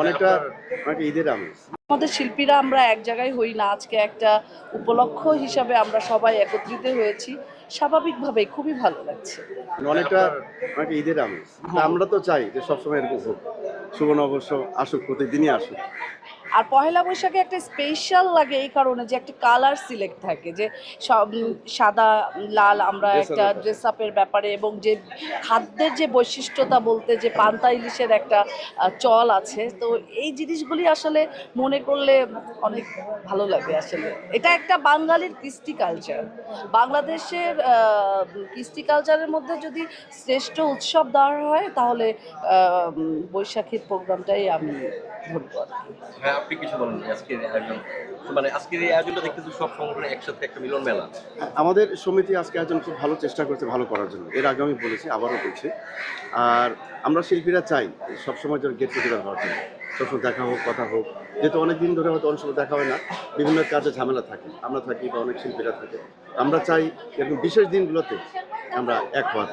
অনেকটা অনেকটা ঈদের আমেজ। আমাদের শিল্পীরা আমরা এক জায়গায় হই না আজকে একটা উপলক্ষ হিসাবে আমরা সবাই একত্রিত হয়েছি। স্বাভাবিকভাবে খুবই ভালো লাগছে। অনেকটা অনেকটা ঈদের আমেজ। আমরা তো চাই যে সবসময় এরকম হোক। শুভ নববর্ষ আসুক প্রতিদিনই আসুক। আর পহেলা বৈশাখে একটা স্পেশাল লাগে এই কারণে যে একটা কালার সিলেক্ট থাকে যে সব সাদা লাল আমরা একটা ড্রেস আপের ব্যাপারে এবং যে খাদ্যের যে বৈশিষ্ট্যতা বলতে যে পান্তা ইলিশের একটা চল আছে তো এই জিনিসগুলি আসলে মনে করলে অনেক ভালো লাগে আসলে। এটা একটা বাঙালির কৃষ্টি কালচার বাংলাদেশের কৃষ্টি কালচারের মধ্যে যদি শ্রেষ্ঠ উৎসব দেওয়া হয় তাহলে বৈশাখীর প্রোগ্রামটাই আমি হ্যাঁ আপনি কিছু বলেন আজকের আয়োজন মানে আজকের এই আয়োজনটা দেখতেছি সব সংগঠনে একসাথে একটা মিলন মেলা আমাদের সমিতি আজকে আয়োজন খুব ভালো চেষ্টা করছে, ভালো করার জন্য। এর আগে আমি বলেছি, আবারও বলছি। আর আমরা শিল্পীরা চাই সবসময় যেন গেট টুগেদার হওয়ার জন্য। সবসময় দেখা হোক, কথা হোক। যেহেতু অনেক দিন ধরে হয়তো অনেক সময় দেখা হয় না, বিভিন্ন কাজে ঝামেলা থাকে। আমরা থাকি বা অনেক শিল্পীরা থাকে। আমরা চাই এরকম বিশেষ দিনগুলোতে আমরা এক হওয়া